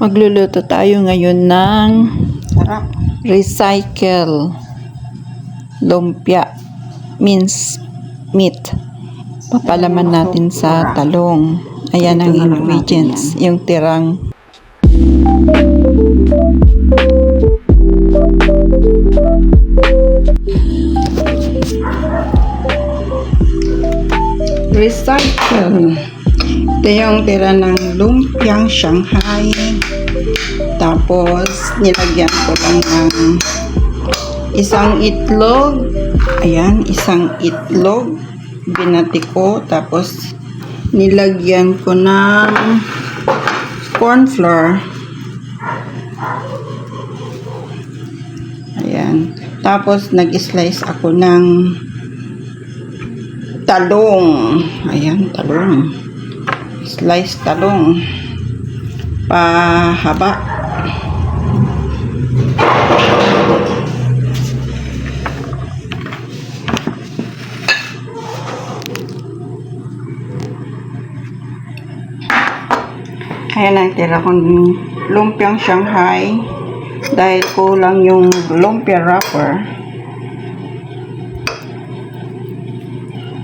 Magluluto tayo ngayon ng recycle lumpia means meat. Papalaman natin sa talong. Ayan ang ingredients. Yung tirang Recycle. Ito yung tira ng lumpiang Shanghai. Tapos, nilagyan ko lang ng isang itlog. Ayan, isang itlog. Binati ko. Tapos, nilagyan ko ng corn flour. Ayan. Tapos, nag-slice ako ng talong. Ayan, talong. Slice talong. Pahaba. Ayan ang tira kong lumpiang Shanghai. Dahil kulang yung lumpia wrapper.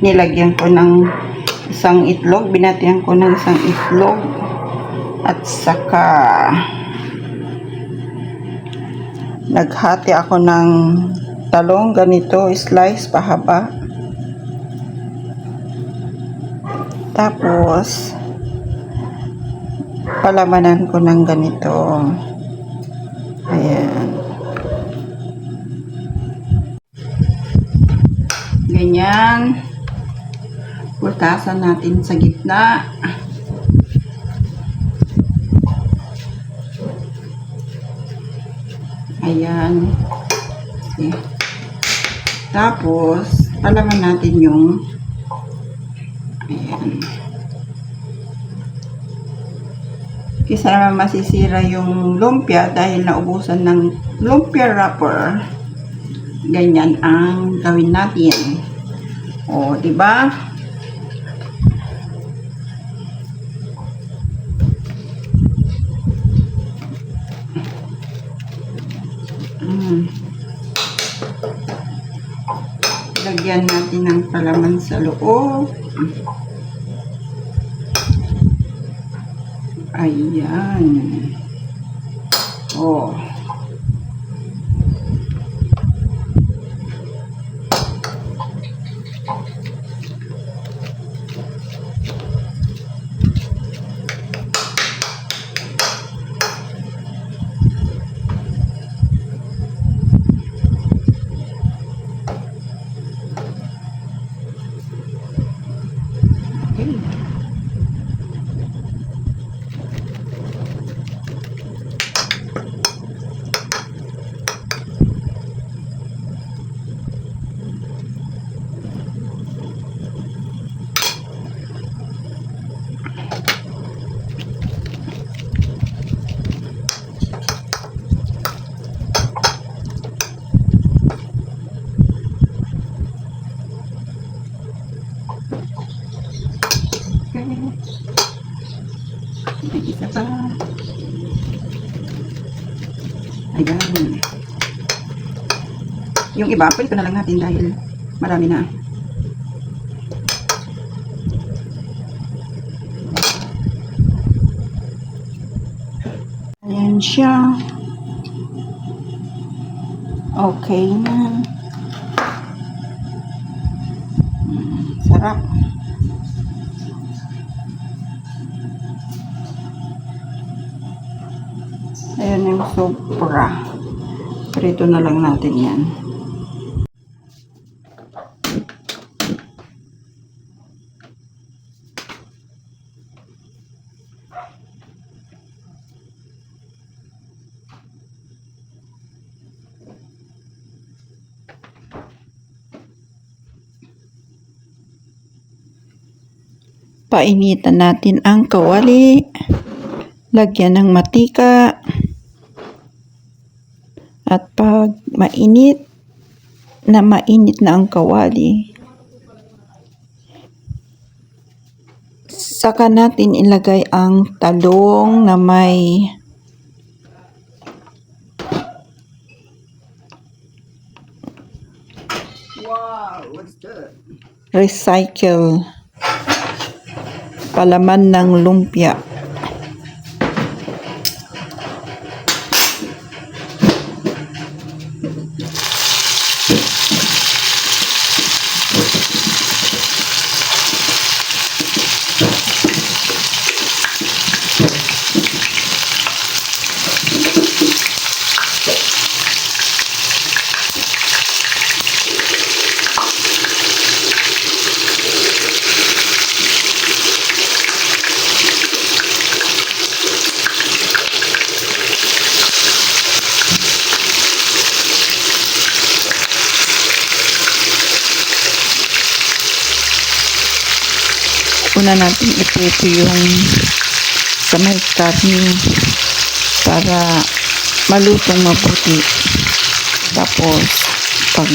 nilagyan ko ng isang itlog, binatihan ko ng isang itlog. At saka naghati ako ng talong. Ganito, slice pahaba. Tapos palamanan ko ng ganito. Ayan. Ganyan Putasan natin sa gitna. Ayan. Okay. Tapos, palaman natin yung ayan. Kisa naman masisira yung lumpia dahil naubusan ng lumpia wrapper. Ganyan ang gawin natin. O, di ba? Lagyan natin ng palaman sa loob. Ayan. Oh. Okay. May isa pa. Ayan. Yung iba, pwede na lang natin dahil marami na. Ayan siya. Okay na. Mm, Sarap. Ayan yung sobra. Prito na lang natin yan. Painitan natin ang kawali. Lagyan ng matika. At pag mainit na mainit na ang kawali, saka natin ilagay ang talong na may Wow, what's that? Recycle palaman ng lumpia. Una natin iprito yung sa may karne para malutong mabuti. Tapos, pag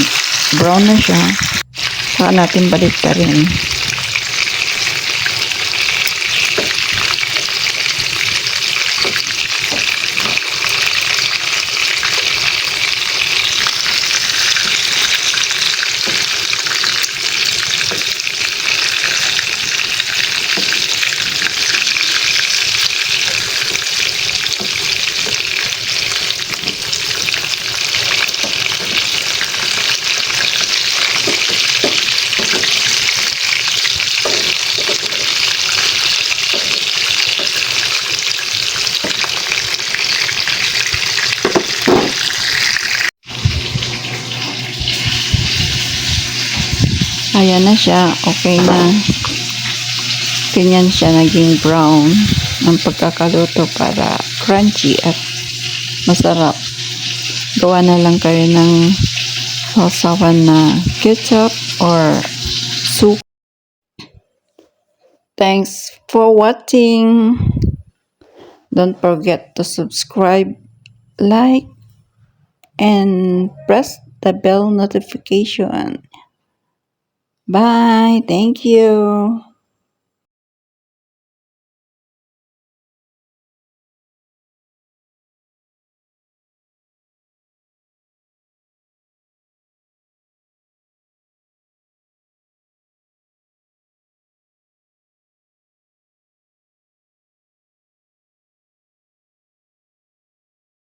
brown na siya, saka natin balik rin. Ayan na siya. Okay na. Ganyan siya naging brown ng pagkakaluto para crunchy at masarap. Gawa na lang kayo ng sausawan na ketchup or soup. Thanks for watching. Don't forget to subscribe, like, and press the bell notification. Bye. Thank you.